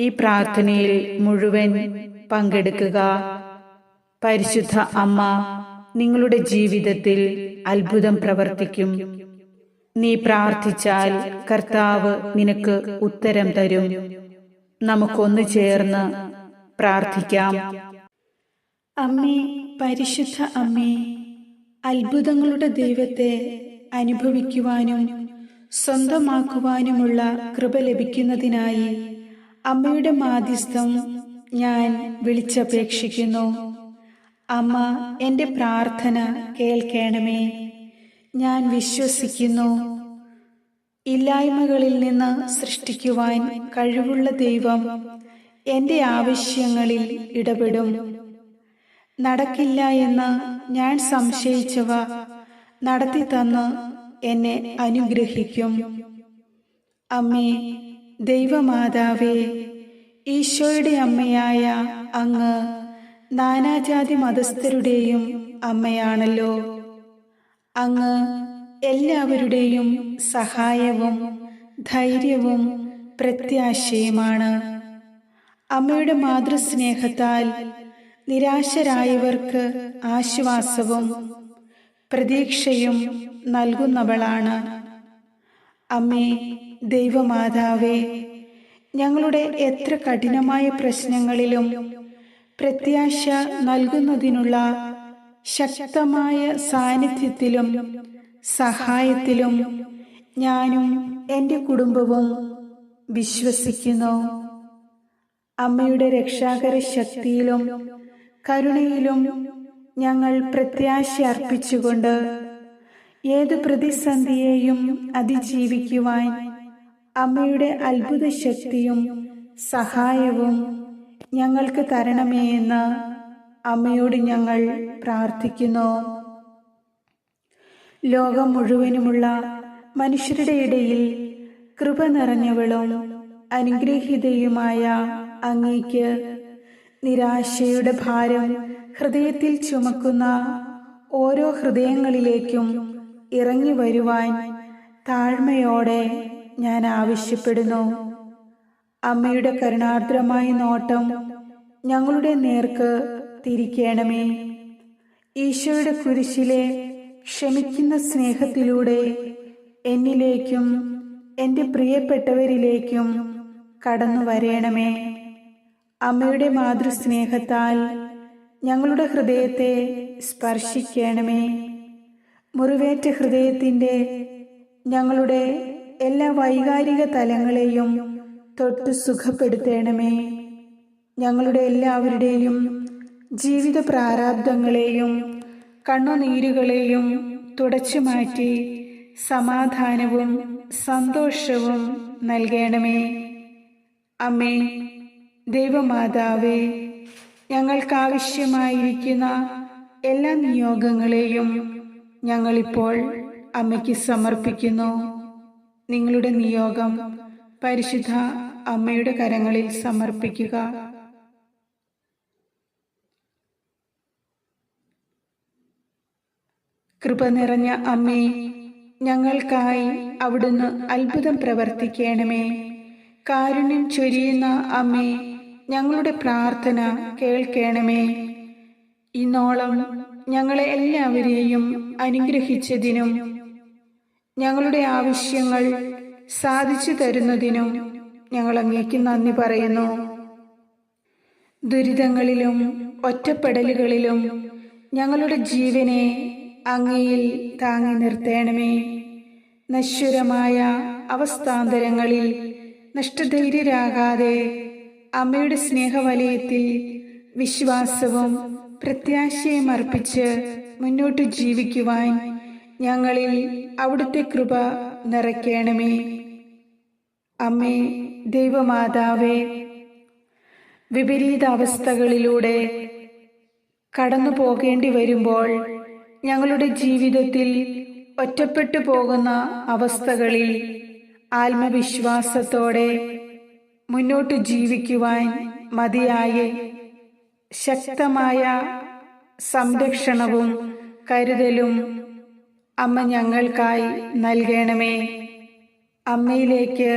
ഈ പ്രാർത്ഥനയിൽ മുഴുവൻ പങ്കെടുക്കുക. പരിശുദ്ധ അമ്മ നിങ്ങളുടെ ജീവിതത്തിൽ അത്ഭുതം പ്രവർത്തിക്കും. നീ പ്രാർത്ഥിച്ചാൽ കർത്താവ് നിനക്ക് ഉത്തരം തരും. നമുക്കൊന്ന് ചേർന്ന് പ്രാർത്ഥിക്കാം. അമ്മേ പരിശുദ്ധ അമ്മേ അത്ഭുതങ്ങളുടെ ദൈവത്തെ അനുഭവിക്കുവാനും സ്വന്തമാക്കുവാനുമുള്ള കൃപ ലഭിക്കുന്നതിനായി അമ്മയുടെ മാധ്യസ്ഥം ഞാൻ വിളിച്ചപേക്ഷിക്കുന്നു. അമ്മ എന്റെ പ്രാർത്ഥന കേൾക്കണമേ. ഞാൻ വിശ്വസിക്കുന്നു. ഇല്ലായ്മകളിൽ നിന്ന് സൃഷ്ടിക്കുവാൻ കഴിവുള്ള ദൈവം എന്റെ ആവശ്യങ്ങളിൽ ഇടപെടും. നടക്കില്ല എന്ന് ഞാൻ സംശയിച്ചവ നടത്തി തന്ന് എന്നെ അനുഗ്രഹിക്കും. അമ്മേ ദൈവമാതാവേ ഈശോയുടെ അമ്മയായ അങ്ങ് നാനാജാതി മതസ്ഥരുടെയും അമ്മയാണല്ലോ. അങ്ങ് എല്ലാവരുടെയും സഹായവും ധൈര്യവും പ്രത്യാശയുമാണ്. അമ്മയുടെ മാതൃസ്നേഹത്താൽ നിരാശരായവർക്ക് ആശ്വാസവും പ്രതീക്ഷയും നൽകുന്നവളാണ് അമ്മേ ദൈവമാതാവേ ഞങ്ങളുടെ എത്ര കഠിനമായ പ്രശ്നങ്ങളിലും പ്രത്യാശ നൽകുന്നതിനുള്ള ശക്തമായ സാന്നിധ്യത്തിലും സഹായത്തിലും ഞാനും എന്റെ കുടുംബവും വിശ്വസിക്കുന്നു. അമ്മയുടെ രക്ഷാകര ശക്തിയിലും കരുണയിലും ഞങ്ങൾ പ്രത്യാശ അർപ്പിച്ചുകൊണ്ട് ഏതു പ്രതിസന്ധിയെയും അതിജീവിക്കുവാൻ അമ്മയുടെ അത്ഭുത ശക്തിയും സഹായവും ഞങ്ങൾക്ക് തരണമേ എന്ന് അമ്മയോട് ഞങ്ങൾ പ്രാർത്ഥിക്കുന്നു. ലോകം മുഴുവനുമുള്ള മനുഷ്യരുടെ ഇടയിൽ കൃപ നിറഞ്ഞവളും അനുഗ്രഹീതയുമായ അങ്ങേക്ക് നിരാശയുടെ ഭാരം ഹൃദയത്തിൽ ചുമക്കുന്ന ഓരോ ഹൃദയങ്ങളിലേക്കും ഇറങ്ങി വരുവാൻ താഴ്മയോടെ ഞാൻ ആവശ്യപ്പെടുന്നു. അമ്മയുടെ കരുണാർദ്രമായ നോട്ടം ഞങ്ങളുടെ നേർക്ക് തിരിക്കണമേ. ഈശോയുടെ കുരിശിലെ ക്ഷമിക്കുന്ന സ്നേഹത്തിലൂടെ എന്നിലേക്കും എന്റെ പ്രിയപ്പെട്ടവരിലേക്കും കടന്നു വരേണമേ. അമ്മയുടെ മാതൃസ്നേഹത്താൽ ഞങ്ങളുടെ ഹൃദയത്തെ സ്പർശിക്കണമേ. മുറിവേറ്റ ഹൃദയത്തിന്റെ ഞങ്ങളുടെ എല്ലാ വൈകാരിക തലങ്ങളെയും തൊട്ട് സുഖപ്പെടുത്തേണമേ. ഞങ്ങളുടെ എല്ലാവരുടെയും ജീവിത പ്രാരാബ്ദങ്ങളെയും കണ്ണുനീരുകളെയും തുടച്ചു മാറ്റി സമാധാനവും സന്തോഷവും നൽകണമേ. അമ്മേ ദൈവമാതാവേ ഞങ്ങൾക്കാവശ്യമായിരിക്കുന്ന എല്ലാ നിയോഗങ്ങളെയും ഞങ്ങളിപ്പോൾ അമ്മയ്ക്ക് സമർപ്പിക്കുന്നു. നിങ്ങളുടെ നിയോഗം പരിശുദ്ധ അമ്മയുടെ കരങ്ങളിൽ സമർപ്പിക്കുക. കൃപ നിറഞ്ഞ അമ്മേ ഞങ്ങൾക്കായി അവിടുന്ന് അത്ഭുതം പ്രവർത്തിക്കണമേ. കാരുണ്യം ചൊരിയുന്ന അമ്മേ ഞങ്ങളുടെ പ്രാർത്ഥന കേൾക്കണമേ. ഇന്നോളം ഞങ്ങളെ എല്ലാവരെയും അനുഗ്രഹിച്ചതിനും ഞങ്ങളുടെ ആവശ്യങ്ങൾ സാധിച്ചു തരുന്നതിനും ഞങ്ങൾ അങ്ങേക്ക് നന്ദി പറയുന്നു. ദുരിതങ്ങളിലും ഒറ്റപ്പെടലുകളിലും ഞങ്ങളുടെ ജീവനെ അങ്ങയിൽ താങ്ങി നിർത്തേണമേ. നശ്വരമായ അവസ്ഥാന്തരങ്ങളിൽ നഷ്ടധൈര്യരാകാതെ അമ്മയുടെ സ്നേഹവലയത്തിൽ വിശ്വാസവും പ്രത്യാശയും അർപ്പിച്ച് മുന്നോട്ട് ജീവിക്കുവാൻ ഞങ്ങളിൽ അവിടുത്തെ കൃപ നിറയ്ക്കണമേ. അമ്മേ ദൈവമാതാവേ വിപരീതാവസ്ഥകളിലൂടെ കടന്നു പോകേണ്ടി വരുമ്പോൾ ഞങ്ങളുടെ ജീവിതത്തിൽ ഒറ്റപ്പെട്ടു പോകുന്ന അവസ്ഥകളിൽ ആത്മവിശ്വാസത്തോടെ മുന്നോട്ട് ജീവിക്കുവാൻ മതിയായ. ശക്തമായ സംരക്ഷണവും കരുതലും അമ്മ ഞങ്ങൾക്കായി നൽകണമേ. അമ്മയിലേക്ക്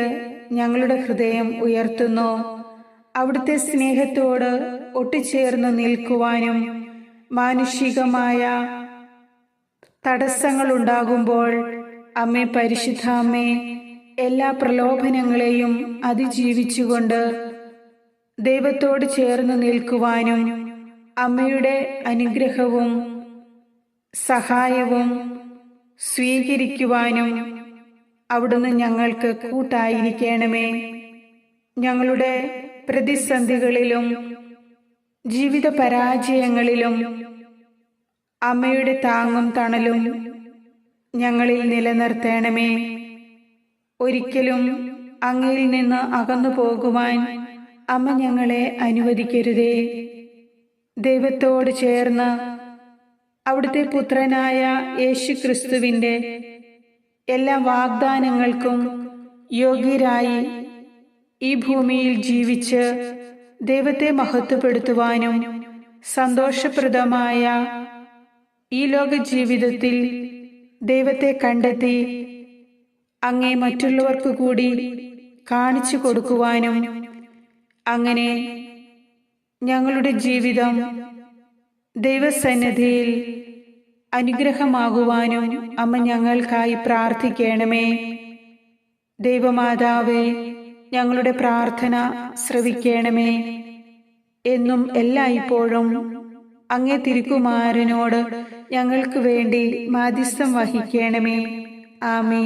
ഞങ്ങളുടെ ഹൃദയം ഉയർത്തുന്നു. അവിടുത്തെ സ്നേഹത്തോട് ഒട്ടിച്ചേർന്ന് നിൽക്കുവാനും മാനുഷികമായ തടസ്സങ്ങൾ ഉണ്ടാകുമ്പോൾ അമ്മേ എല്ലാ പ്രലോഭനങ്ങളെയും അതിജീവിച്ചുകൊണ്ട് ദൈവത്തോട് ചേർന്ന് നിൽക്കുവാനും അമ്മയുടെ അനുഗ്രഹവും സഹായവും സ്വീകരിക്കുവാനും അവിടുന്ന് ഞങ്ങൾക്ക് കൂട്ടായിരിക്കണമേ. ഞങ്ങളുടെ പ്രതിസന്ധികളിലും ജീവിത പരാജയങ്ങളിലും അമ്മയുടെ താങ്ങും തണലും ഞങ്ങളിൽ നിലനിർത്തണമേ. ഒരിക്കലും അങ്ങയിൽ നിന്ന് അകന്നു പോകുവാൻ അമ്മ ഞങ്ങളെ അനുവദിക്കരുതേ. ദൈവത്തോട് ചേർന്ന് അവിടുത്തെ പുത്രനായ യേശു ക്രിസ്തുവിന്റെ എല്ലാ വാഗ്ദാനങ്ങൾക്കും യോഗ്യരായി ഈ ഭൂമിയിൽ ജീവിച്ച് ദൈവത്തെ മഹത്വപ്പെടുത്തുവാനും സന്തോഷപ്രദമായ ഈ ലോക ജീവിതത്തിൽ ദൈവത്തെ കണ്ടെത്തി അങ്ങേ മറ്റുള്ളവർക്ക് കൂടി കാണിച്ചു കൊടുക്കുവാനും അങ്ങനെ ഞങ്ങളുടെ ജീവിതം ദൈവസന്നിധിയിൽ അനുഗ്രഹമാകുവാനും അമ്മ ഞങ്ങൾക്കായി പ്രാർത്ഥിക്കണമേ. ദൈവമാതാവേ ഞങ്ങളുടെ പ്രാർത്ഥന ശ്രവിക്കണമേ എന്നും എല്ലായ്പ്പോഴും അങ്ങേ തിരുക്കുമാരനോട് ഞങ്ങൾക്ക് വേണ്ടി മാധ്യസ്ഥം വഹിക്കണമേ. ആമേ